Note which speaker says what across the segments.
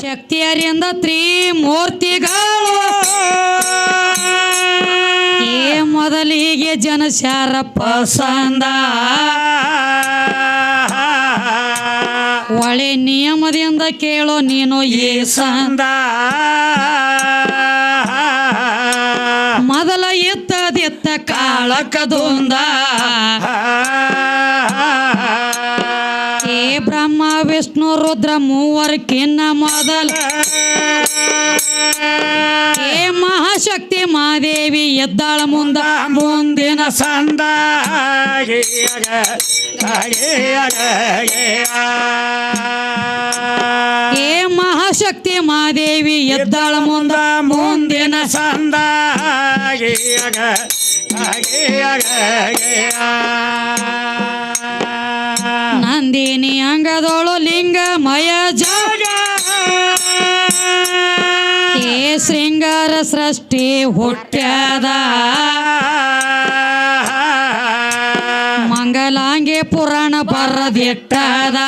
Speaker 1: ಶಕ್ತಿಯರಿಂದ ತ್ರಿಮೂರ್ತಿಗಳು. ಏ ಮೊದಲಿಗೆ ಜನಶಾರ ಪಸಂದ ಒಳೆ ನಿಯಮದಿಂದ ಕೇಳೋ ನೀನು ಈ ಸಂದ. ಮೊದಲ ಎತ್ತದೆತ್ತ ಕಾಳಕದೊಂದ. ಮೂವರ್ಕಿನ್ನ ಮೊದಲ. ಏ ಮಹಾಶಕ್ತಿ ಮಾದೇವಿ ಎದ್ದಾಳ ಮುಂದ
Speaker 2: ಮುಂದಿನ ಸಂದ.
Speaker 1: ಏ ಮಹಾಶಕ್ತಿ ಮಾದೇವಿ ಎದ್ದಾಳ ಮುಂದ
Speaker 2: ಮುಂದಿನ ಸಂದ.
Speaker 1: ನಂದಿನಿ ಅಂಗದೋಳು ಲಿಂಗ ಮಯ ಜಾಗ. ಏ ಶೃಂಗಾರ ಸೃಷ್ಟಿ ಹುಟ್ಟ್ಯಾದ. ಮಂಗಲಾಂಗೆ ಪುರಾಣ ಬರದಿಟ್ಟದ.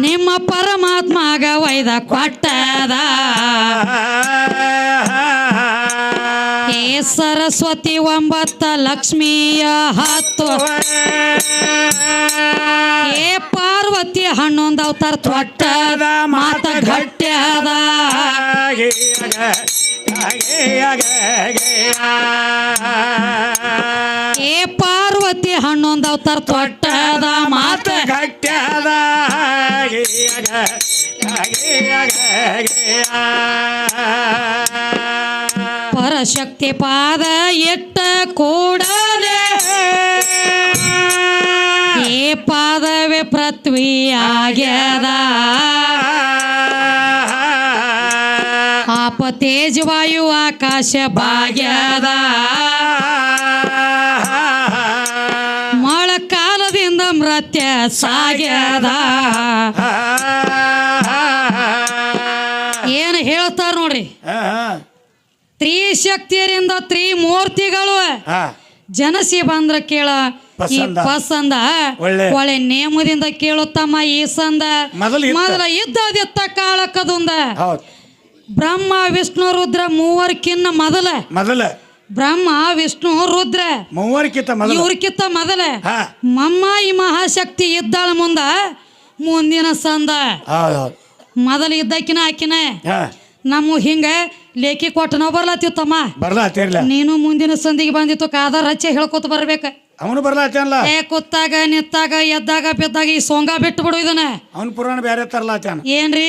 Speaker 1: ನಿಮ್ಮ ಪರಮಾತ್ಮಗ ವೈದ ಕೊಟ್ಟದ. ಸರಸ್ವತಿ ಒಂಬತ್ತ ಲಕ್ಷ್ಮಿಯ ಹತ್ತು. ಏ ಪಾರ್ವತಿ ಹನ್ನೊಂದು ಅವತಾರ ತೊಟ್ಟದ, ಮಾತ ಘಟ್ಟದ ಏ ಪಾರ್ವತಿ ಹನ್ನೊಂದು ಅವತಾರ ತೊಟ್ಟದ, ಮಾತ
Speaker 2: ಗಟ್ಟ್ಯಾದ.
Speaker 1: ಪರಶಕ್ತಿ ಪಾದ ಎಟ್ಟ ಕೂಡಲೇ. ಏ ಪಾದವೇ ಪೃಥ್ವಿ ಆಗ್ಯದ. ಆಪ ತೇಜ ವಾಯು ಆಕಾಶ ಭಾಗ್ಯದ ಮಳೆಕಾಲದಿಂದ ಮೃತ್ಯ ಸಾಗ್ಯದ. ಏನು ಹೇಳ್ತಾರ ನೋಡ್ರಿ? ತ್ರಿಶಕ್ತಿಯರಿಂದ ತ್ರಿಮೂರ್ತಿಗಳು. ಜನಸಿ ಬಂದ್ರ ಕೇಳ ಈ
Speaker 2: ಪಸಂದ. ಒಳ್ಳೆ.
Speaker 1: ನೇಮದಿಂದ ಕೇಳುತ್ತಮ್ಮ ಈ ಸಂದ.
Speaker 2: ಮೊದಲ
Speaker 1: ಇದ್ದದಿತ್ತ ಕಾಳಕದುಂದ. ಬ್ರಹ್ಮ ವಿಷ್ಣು ರುದ್ರ ಮೂವರ್ಕಿನ್ನ ಮೊದಲ.
Speaker 2: ಮೊದಲ.
Speaker 1: ಬ್ರಹ್ಮ ವಿಷ್ಣು ರುದ್ರ
Speaker 2: ಮೂವರ್ಕಿತ ಮೊದಲು.
Speaker 1: ಇವ್ರಕ್ಕಿಂತ ಮೊದಲ. ಮಮ್ಮ ಈ ಮಹಾಶಕ್ತಿ ಇದ್ದಾಳ ಮುಂದ ಮುಂದಿನ ಸಂದ. ಮೊದಲ ಇದ್ದಕ್ಕಿನ ಆಕಿನ. ನಮ್ಮ ಹಿಂಗ ಲೇಖಿ ಕೊಟ್ಟು ನಾವು ಬರ್ಲಾತಿತ್ತಮ್ಮ.
Speaker 2: ಬರ್ಲಾತಿರ್ಲ.
Speaker 1: ನೀನು ಮುಂದಿನ ಸಂದಿಗೆ ಬಂದಿತ್ತು ಕಾದಾರ ಹಚ್ಚಿ ಹೇಳ್ಕೊತ ಬರ್ಬೇಕ.
Speaker 2: ಅವನು ಬರ್ಲಾತೇನಲ್ಲ?
Speaker 1: ಏ ಕೂತಾಗ ನಿತ್ತಾಗ ಎದ್ದಾಗ ಬಿದ್ದಾಗ ಈ ಸೊಂಗ ಬಿಟ್ಟು ಬಿಡು ಇದನ್ನ.
Speaker 2: ಅವನ ಪುರಾಣ ಬೇರೆ ತರ್ಲಾತೇನ?
Speaker 1: ಏನ್ರಿ?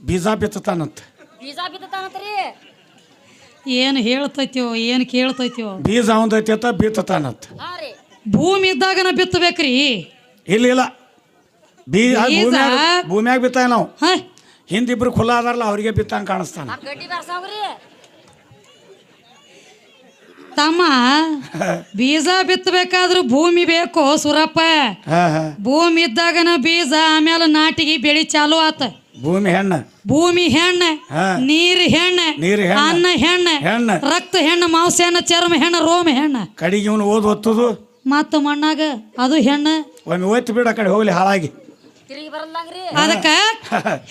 Speaker 2: ಬೀಜ ಬಿತ್ತತಾನಂತ
Speaker 3: ಬೀಜ ಬಿತ್ತತಾನತ್ರಿ
Speaker 1: ಏನು ಹೇಳ್ತೈತ್ಯೋ ಏನು ಕೇಳ್ತೈತಿವೋ
Speaker 2: ಬೀಜ ಅವಂದೈತೆ ಬಿತ್ತತಾನಂತ
Speaker 3: ಹಾ ರೀ.
Speaker 1: ಭೂಮಿ ಇದ್ದಾಗನ ಬಿತ್ತಬೇಕ್ರಿ.
Speaker 2: ಇಲ್ಲ ಇಲ್ಲ. ಬೀಜ
Speaker 1: ಬೀಜ?
Speaker 2: ಭೂಮ್ಯಾಗ ಭೂಮ್ಯಾಗ ಬಿತ್ತಾಯ ನಾವು
Speaker 1: ಹ?
Speaker 2: ಹಿಂದಿಬ್ರು ಖುಲ್ಲಾ ಅದಾರಲ್ಲ ಅವರಿಗೆ ಬಿತ್ತಂಗ ಕಾಣಿಸ್ತಾನ.
Speaker 1: ತಮ್ಮ ಬೀಜ ಬಿತ್ತಬೇಕಾದ್ರೂ ಭೂಮಿ ಬೇಕು ಸುರಪ್ಪ. ಭೂಮಿ ಇದ್ದಾಗನ ಬೀಜ ಆಮೇಲೆ ನಾಟಿಗೆ ಬೆಳಿ ಚಾಲು ಆತ.
Speaker 2: ಭೂಮಿ ಹೆಣ್ಣ.
Speaker 1: ಭೂಮಿ ಹೆಣ್ಣ ನೀರು ಹೆಣ್ಣ. ಅನ್ನ ಹೆಣ್ಣ
Speaker 2: ಹೆಣ್ಣ.
Speaker 1: ರಕ್ತ ಹೆಣ್ಣ ಮಾಂಸ ಹೆಣ್ಣ ಚರ್ಮ ಹೆಣ್ಣ ರೋಮ ಹೆಣ್ಣ.
Speaker 2: ಕಡಿಗೆ ಇವನು ಓದ್ ಒತ್ತುದು
Speaker 1: ಮತ್ತ ಮಣ್ಣಾಗ ಅದು ಹೆಣ್ಣ.
Speaker 2: ಒಮ್ಮೆ ಒತ್ತಿ ಬಿಡ ಕಡೆ ಹೋಗ್ಲಿ ಹಾಳಾಗಿ.
Speaker 3: ತಿರುಗಿ ಬರಲ್ಲಂಗ್ರಿ?
Speaker 1: ಅದಕ್ಕ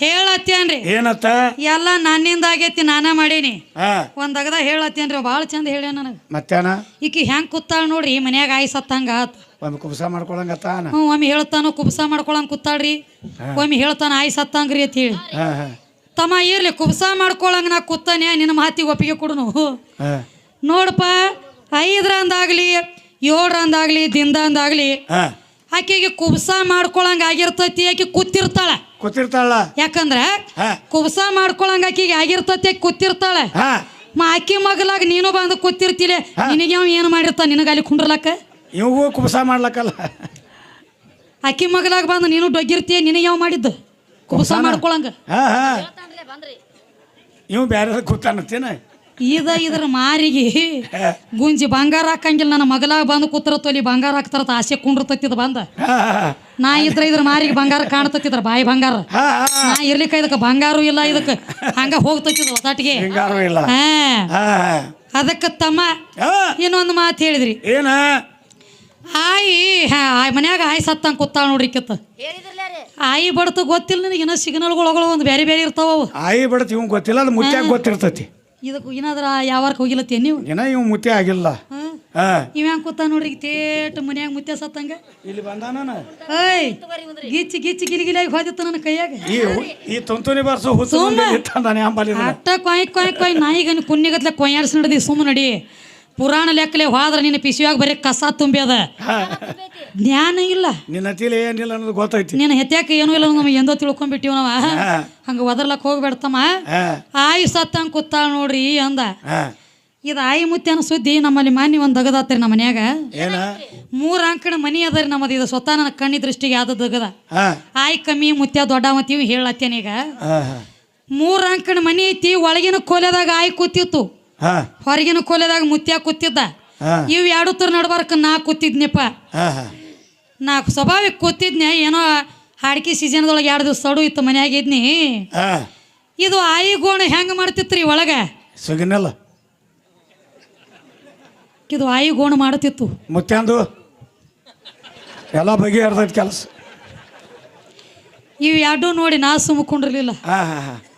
Speaker 1: ಹೇಳತ್ತೇನ್ರಿ
Speaker 2: ಏನತ್ತ?
Speaker 1: ಎಲ್ಲ ನನ್ನಿಂದ ಆಗೇತಿ ನಾನ ಮಾಡೀನಿ. ಒಂದ್ ಅಗದ ಹೇಳತ್ತೇನ್ರಿ ಭಾಳ ಚಂದ ಹೇಳ ನನಗ.
Speaker 2: ಮತ್ತೇನ
Speaker 1: ಈಕಿ ಹೆಂಗ್ ಕೂತಾಳ ನೋಡ್ರಿ ಮನ್ಯಾಗ ಆಯ್ ಸತ್ತಂಗ ಆತ.
Speaker 2: ಒಮ್ಮೆ ಕುಬಸ ಮಾಡ್ಕೊಳಂಗತ್ತಾನ
Speaker 1: ಹ್ಞೂ ಒಮ್ಮೆ ಹೇಳ್ತಾನ ಕುಬ್ಸ ಮಾಡ್ಕೊಳಂಗ್ ಕೂತಾಳ್ರಿ. ಒಮ್ಮೆ ಹೇಳ್ತಾನ ಆಯ್ ಸತ್ತಂಗ್ರಿ ಅಂತ ಹೇಳಿ. ತಮ್ಮ ಇರ್ಲಿ ಕುಬ್ಸ ಮಾಡ್ಕೊಳಂಗ ನಾ ಕೂತಾನೆ ನಿನ್ನ ಮಾತಿಗೆ ಒಪ್ಪಿಗೆ ಕೊಡನು.
Speaker 2: ನೋಡಪ್ಪ ಐದ್ರ
Speaker 1: ನೋಡಪ್ಪ ಐದರಂದಾಗ್ಲಿ ಏಳರಂದಾಗ್ಲಿ ದಿನದಂದಾಗ್ಲಿ
Speaker 2: ಹಾ.
Speaker 1: ಆಕೆಗೆ ಕುಬ್ಸ ಮಾಡ್ಕೊಳಂಗ ಆಗಿರ್ತೈತಿ ಆಕೆ ಕೂತಿರ್ತಾಳ.
Speaker 2: ಕೂತಿರ್ತಾಳ
Speaker 1: ಯಾಕಂದ್ರ
Speaker 2: ಹಾ.
Speaker 1: ಕುಬ್ಸ ಮಾಡ್ಕೊಳಂಗ ಆಕೆಗೆ ಆಗಿರ್ತೈತಿ ಆಕಿ ಕೂತಿರ್ತಾಳ.
Speaker 2: ಹಾ.
Speaker 1: ಮ ಅಕ್ಕಿ ಮಗಲಾಗ ನೀನು ಬಂದು ಕೂತಿರ್ತಿಲೆ ನಿನಗೆ ಅವ ಏನು ಮಾಡಿರ್ತಾನ? ನಿನಗೆ ಅಲ್ಲಿ ಕುಂಡ್ರಲಕ್ಕ?
Speaker 2: ಇವ್ಗೂ ಕುಬ್ಸ ಮಾಡ್ಲಕ್ಕಲ್ಲ.
Speaker 1: ಅಕ್ಕಿ ಮಗಲಾಗ ಬಂದು ನೀನು ಡೊಗ್ಗಿರ್ತೀಯ ನಿನಗೆ ಯಾವ ಮಾಡಿದ್ದು? ಕುಬ್ಸ? ಮಾಡ್ಕೊಳಂಗ.
Speaker 2: ಹಾ ಹಾ. ಇವ್ ಬ್ಯಾರೆ ಕೂತಾನತ್ತೇನ
Speaker 1: ಇದ ಇದ್ರ ಮಾರಿಗೆ ಗುಂಜಿ ಬಂಗಾರ ಹಾಕಂಗಿಲ್ಲ. ನನ್ನ ಮಗಲಾಗ ಬಂದು ಕೂತರ ತೊಲಿ ಬಂಗಾರ ಹಾಕ್ತಾರತ ಆಸೆ ಕುಂಡ್ರತತ್ತಿದ ಬಂದ. ನಾ ಇದ್ರ ಇದ್ರ ಮಾರಿಗೆ ಬಂಗಾರ ಕಾಣ್ತತ್ತಿದ್ರ ಬಾಯಿ ಬಂಗಾರ. ನಾ ಇರ್ಲಿಕ್ಕ ಇದಕ್ಕೆ ಬಂಗಾರು ಇಲ್ಲ ಇದಕ್ಕೆ. ಹಂಗ ಹೋಗ್ತತ್ತಿದ ಹೊಸಟಿಗೆ
Speaker 2: ಹಿಂಗಾರು ಇಲ್ಲ.
Speaker 1: ಹಾ.
Speaker 2: ಹಾ. ಹಾ
Speaker 1: ಅದಕ್ಕೆ ತಮ್ಮ ಇನ್ನೊಂದು ಮಾತು ಹೇಳಿದ್ರಿ.
Speaker 2: ಏನ?
Speaker 1: ಆಯಿ ಹಾ ಆಯ್ ಮನ್ಯಾಗ ಆಯಿ ಸತ್ತಂಗೆ ಕೂತಾಳ ನೋಡ್ರಿ ಕಿತ್ತ
Speaker 3: ಹೇಳಿದ್ರಲ್ಲ
Speaker 1: ಆಯಿ ಬಡತ ಗೊತ್ತಿಲ್ಲ ನನಗೆ ಏನೋ ಸಿಗ್ನಲ್ಗಳು ಒಂದು ಬೇರೆ ಬೇರೆ ಇರ್ತಾವ ಅವು.
Speaker 2: ಆಯಿ ಬಡತ ಇವ್ ಗೊತ್ತಿಲ್ಲ ಅದು ಮುಚ್ಚಾಗ ಗೊತ್ತಿರ್ತೈತಿ.
Speaker 1: ಇದಕ್ಕೆ ಏನಾದ್ರ ಯಾವಾರ ಹೋಗಿಲತ್ತೇ ನೀವು?
Speaker 2: ಏನ ಇವ್ ಮುತ್ಯ ಆಗಿಲ್ಲ.
Speaker 1: ಹಾಂ? ಇವ ಹೆಂಗ್ ಕೂತ ನೋಡ್ರಿ ತೇಟ್ ಮನ್ಯಾಗ ಮುತ್ಯ ಸತ್ತಂಗ?
Speaker 2: ಇಲ್ಲಿ ಬಂದಾನ
Speaker 1: ಏಯ್ ಗಿಚ್ಚಿ ಗಿಚ್ಚಿ ಗಿಲಿಗಿಲಿಯಾಗಿ ಹೋದಿತ್ತು ನನ್ನ ಕೈಯಾಗ.
Speaker 2: ಈ ಈ ತುಂತುನಿ ಬರ್ಸು ಅಂಬಲಿ
Speaker 1: ಅಟ್ಟ ಕೊಯ್ ಕೊಯ್ ಕೊಯ್ ನಾಯಿಗನ್ ಕುನ್ನಿಗತ್ಲೆ ಕೊಯ್ಯಾಡ್ಸಿ ನಡ್ದಿ ಸುಮ್ಮ ನಡಿ. ಪುರಾಣ ಲೆಕ್ಕಲೆ ಹೋದ್ರೆ ನಿನ್ನ ಪಿಸಿಯಾಗ ಬರೀ ಕಸ ತುಂಬಿ ಅದ. ಜ್ಞಾನ ಇಲ್ಲ.
Speaker 2: ನಿನ್ನ ಹತ್ತಿಲಿ ಏನಿಲ್ಲ ಅನ್ನೋದು ಗೊತ್ತೈತಿ.
Speaker 1: ನಿನ್ನ ಹೆತ್ಯಾಕ ಏನೂ ಇಲ್ಲ ನಮ್ಗೆ ಎಂದೋ ತಿಳ್ಕೊಂಡ್ಬಿಟ್ಟಿವ್ ನಾವ. ಹಂಗ ಒದರ್ಲಕ್ ಹೋಗ್ಬೇಡ್ತಮ್ಮ ಆಯಿ ಸತ್ತಂಗ್ ಕೂತಾಳ ನೋಡ್ರಿ ಅಂದ. ಇದು ಆಯಿ ಮುತ್ಯನ ಸುದ್ದಿ ನಮ್ಮಲ್ಲಿ ಮಾನ್ಯ ಒಂದು ದಗದಾತ್ರಿ ನಮ್ಮ ಮನ್ಯಾಗ. ಮೂರು ಅಂಕಣ ಮನಿ ಅದರಿ ನಮ್ಮದು. ಇದು ಸ್ವತಃ ನನ್ನ ಕಣ್ಣಿ ದೃಷ್ಟಿಗೆ ಯಾವ್ದು ದಗದ? ಆಯಿ ಕಮ್ಮಿ ಮುತ್ಯ ದೊಡ್ಡ ಮತ್ತೀವಿ
Speaker 2: ಹೇಳತ್ತೇನೀಗ
Speaker 1: ಮೂರ್ ಅಂಕಣ ಮನಿ ಐತಿ ಒಳಗಿನ ಕೋಲೆದಾಗ ಆಯಿ ಕೂತಿತ್ತು. ಹೊರಗಿನ ಕೊಲೆದಾಗ ಮುತ್ಯಾ ಕೂತಿದ್ದ. ಇವು ಎರಡು ತರ ನಡ್ಬಾರ್ಕ ನಾ ಕೂತಿದ್ನಪ್ಪ. ನಾ ಸ್ವಾಭಾವಿಕ ಕೂತಿದ್ನೆ ಏನೋ ಹಾಡ್ಕಿ ಸೀಸನ್ದೊಳಗೆ ಎರಡು ದಿವಸ ಸಡು ಇತ್ತು ಮನ್ಯಾಗ ಇದ್ನಿ.
Speaker 2: ಹಾ.
Speaker 1: ಇದು ಆಯಿ ಗೋಣ ಹೆಂಗೆ ಮಾಡ್ತಿತ್ರಿ ಒಳಗೆ?
Speaker 2: ಸುಗಿನಲ್ಲ
Speaker 1: ಇದು ಆಯಿ ಗೋಣ ಮಾಡುತ್ತಿತ್ತು
Speaker 2: ಮುತ್ಯಾಂದು. ಎಲ್ಲ ಬಗೆಹರ್ದೈತಿ ಕೆಲಸ.
Speaker 1: ಇವು ಎರಡು ನೋಡಿ ನಾ ಸುಮ್ಕೊಂಡಿರ್ಲಿಲ್ಲ.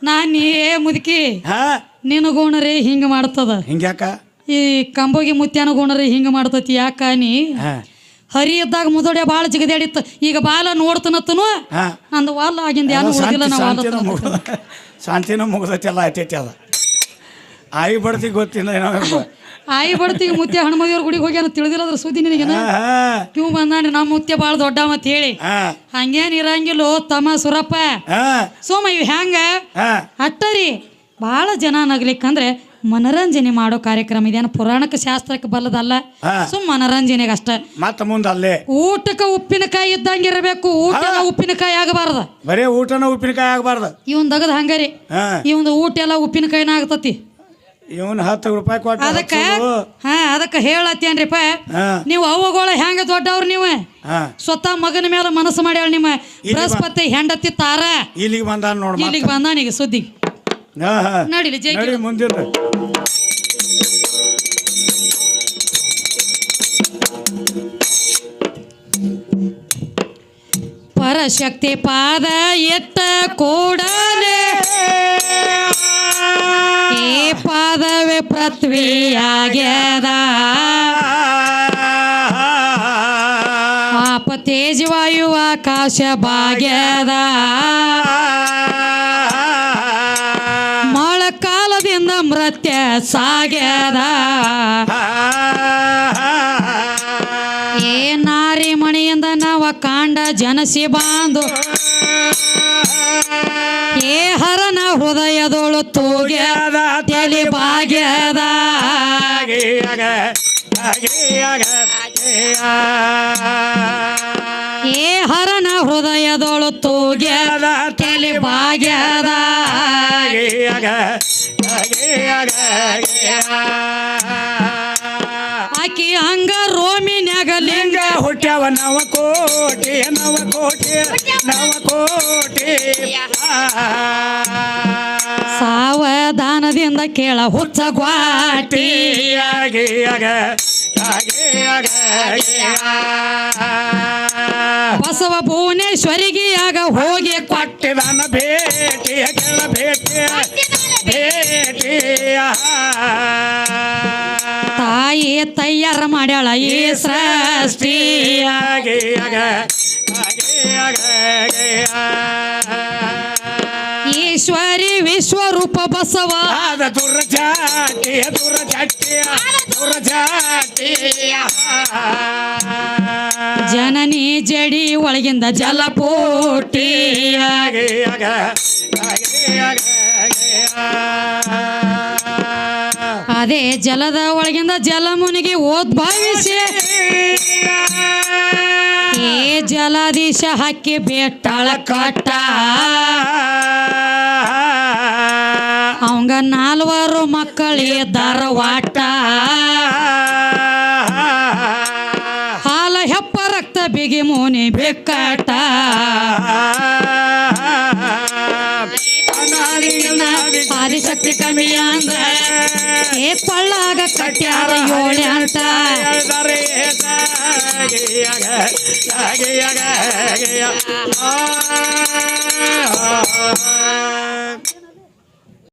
Speaker 1: ನಾನು ಏ ಮುದುಕಿ.
Speaker 2: ಹಾ.
Speaker 1: ನಿನ್ನ ಗೋಣರೇ ಹಿಂಗ ಮಾಡ್ತದ?
Speaker 2: ಹಿಂಗ್ಯಾಕ
Speaker 1: ಈ ಕಂಬೋಗಿ ಮುತ್ಯಾನ ಗೋಣರಿ ಹಿಂಗ ಮಾಡ್ತತಿ ಯಾಕ ನೀ? ಹರಿ ಇದ್ದಾಗ ಮುದೋಡೆ ಬಾಳ ಜಿಗದಾಡಿತ್ತು. ಈಗ ಬಾಲ ನೋಡ್ತನತ್ತನು ಅಂದ ವಾಲ್ ಆಗಿಂದ
Speaker 2: ಯಾರು
Speaker 1: ಉಳಿದಿಲ್ಲ ನಾವು
Speaker 2: ಶಾಂತಿನೂ ಮುಗ್ದ ಶಾಂತಿನೂ ಮುಗ್ದೈತಿ ಎಲ್ಲ ಆಯ್ತೈತಿ ಅದ. ಆಯಿ ಬಡ್ತಿ ಗೊತ್ತಿಲ್ಲ.
Speaker 1: ಆಯಿ ಬಡ್ತಿ ಮುತ್ಯ ಹನುಮದಿಯವ್ರ ಗುಡಿಗೆ ಹೋಗ್ಯಾನ ತಿಳಿದಿಲ್ಲ ಅದ್ರ ಸುದ್ದಿ ನಿನಗೆ
Speaker 2: ನೀವು ಬಂದಾಣಿ
Speaker 1: ಇವ್ ನಮ್ಮ ಮುತ್ಯ ಭಾಳ ದೊಡ್ಡ ಮತ್ ಹೇಳಿ. ಹಂಗೇನ್ ಇರಂಗಿಲ್ಲೋ ತಮ್ಮ ಸುರಪ್ಪ. ಸೋಮ ಇವ್ ಹೆಂಗ ಅಟ್ಟರಿ ಭಾಳ ಜನ ನಗ್ಲಿಕ್ಕಂದ್ರೆ ಮನರಂಜನೆ ಮಾಡೋ ಕಾರ್ಯಕ್ರಮ ಇದೇನು ಪುರಾಣಕ್ಕೆ ಶಾಸ್ತ್ರಕ್ಕೆ ಬಲ್ಲದಲ್ಲ. ಸುಮ್ ಮನರಂಜನೆಗೆ ಅಷ್ಟ.
Speaker 2: ಮತ್ತ ಮುಂದೆ ಅಲ್ಲೇ
Speaker 1: ಊಟಕ್ಕೆ ಉಪ್ಪಿನಕಾಯಿ ಇದ್ದಂಗಿರಬೇಕು. ಊಟ ಉಪ್ಪಿನಕಾಯಿ ಆಗಬಾರ್ದ.
Speaker 2: ಬರೇ ಊಟನ ಉಪ್ಪಿನಕಾಯಿ ಆಗಬಾರ್ದು.
Speaker 1: ಇವನ್ ದಗದ ಹಂಗಾರಿ.
Speaker 2: ಇವನ್
Speaker 1: ಇವಂದು ಊಟ ಎಲ್ಲ ಉಪ್ಪಿನಕಾಯಿನ ಆಗ್ತತಿ.
Speaker 2: ಇವನ್ ಹತ್ತು ರೂಪಾಯಿ ಕೊಟ್ಟು
Speaker 1: ಅದಕ್ಕ. ಹಾ ಅದಕ್ಕೆ ಹೇಳತ್ತೇನ್ರಿಪ್ಪ
Speaker 2: ಹಾ.
Speaker 1: ನೀವು ಅವ್ವಗಳ ಹೆಂಗ ದೊಡ್ಡವ್ರು ನೀವು? ಸ್ವತಃ ಮಗನ ಮೇಲೆ ಮನಸ್ಸು ಮಾಡ್ಯಾಳ ನಿಮ್ಮ ಬೃಹಸ್ಪತಿ ಹೆಂಡತಿ ತಾರ.
Speaker 2: ಇಲ್ಲಿಗೆ ಬಂದ ನೋಡ್ ಇಲ್ಲಿಗೆ
Speaker 1: ಇಲ್ಲಿಗೆ ಬಂದಾನೀಗ ಸುದ್ದಿ.
Speaker 2: ಹಾ ಹಾ.
Speaker 1: ನಡಿಲಿ ಜೈ
Speaker 2: ನಡಿ ಮುಂದಿನ
Speaker 1: ಪರಶಕ್ತಿ ಪಾದ ಎತ್ತ ಕೂಡಲೇ. ಈ ಪಾದವೇ ಪೃಥ್ವಿಯಾಗ್ಯದ. ಆಪ ತೇಜ ವಾಯು ಆಕಾಶ ಭಾಗ್ಯದ ಸಾಗ್ಯದ. ಏ ನಾರಿ ಮಣಿಯಿಂದ ನವ ಕಾಂಡ ಜನಸಿ ಬಾಂದು. ಏ ಹರನ ಹೃದಯದೊಳು ತೂಗ್ಯದ ತಲೆ ಬಾಗ್ಯದ. ಏ ಹರನ ಹೃದಯದೊಳು ತೂಗ್ಯದ ತಲೆ ಭಾಗ್ಯದ ಆಕಿ ಹಂಗ ರೋಮಿನ್ಯಾಗ ಲಿಂಗ
Speaker 2: ಹುಟ್ಟ್ಯಾವ ನವ ಕೋಟಿ ನವ ಕೋಟಿ ನವ ಕೋಟಿ
Speaker 1: ಸಾವಧಾನದಿಂದ ಕೇಳ ಹುಚ್ಚ ಗ್ವಾಟಿ. ಬಸವ ಭುವನೇಶ್ವರಿಗೆ ಆಗ ಹೋಗಿ ಕೊಟ್ಟ
Speaker 2: ಕೊಟ್ಟಿದಾನ ಭೇಟಿ ಭೇಟಿಯ ಭೇಟಿ ಭೇಟಿಯ.
Speaker 1: ತಾಯಿ ತಯ್ಯಾರ ಮಾಡ್ಯಾಳ. ಈ ಸೃಷ್ಟಿ ಈಶ್ವರಿ ವಿಶ್ವರೂಪ ಬಸವ.
Speaker 2: ದುರ್ಜಾತಿಯ ದುರ್ಜಾತಿಯ ದುರ್ಜಾತಿಯ.
Speaker 1: ಜನನಿ ಜಡಿ ಒಳಗಿಂದ ಜಲಪೋಟಿ ಅದೇ ಜಲದ ಒಳಗಿಂದ ಜಲಮುನಿಗೆ ಓದ್ಭವಿಸಿ. ಏ ಜಲಾದೀಶ, ಹಕ್ಕಿ ಬೇಟಾಳ ಕಟ್ಟ. ಅವಂಗ ನಾಲ್ವರು ಮಕ್ಕಳಿಗೆ ವಾಟ ಹಾಲ ಹೆಪ್ಪ ರಕ್ತ ಬಿಗಿ ಮುನಿ ಬೆಕ್ಕಟ ಶಕ್ತಿ ಕಮ್ಮಿ ಅಂದ್ರ ಪಳ್ಳಾಗ
Speaker 2: ಕಟ್ಟ್ಯಾರ ಯೋಳಿ ಅಂತ. ಆ.